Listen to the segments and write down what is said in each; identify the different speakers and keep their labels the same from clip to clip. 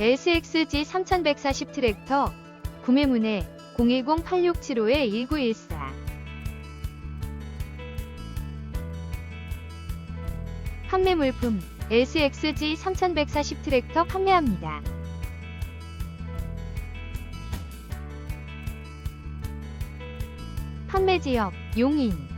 Speaker 1: SXG 3140 트랙터 구매문의 010-8675-1914 판매 물품 SXG 3140 트랙터 판매합니다. 판매 지역 용인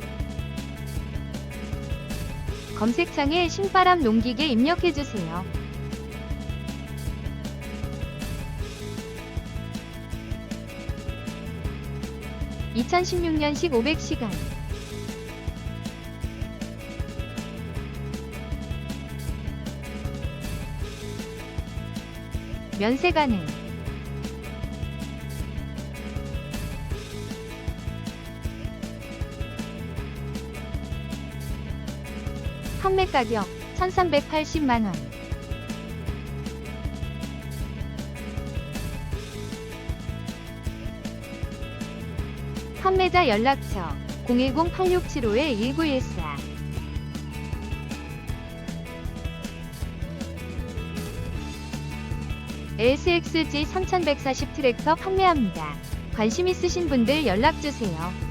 Speaker 1: 검색창에 신바람 농기계 입력해주세요. (2016년식 500시간) 면세 가능 판매 가격 1380만원 판매자 연락처 010-8675-1914 SXG 3140 트랙터 판매합니다. 관심 있으신 분들 연락주세요.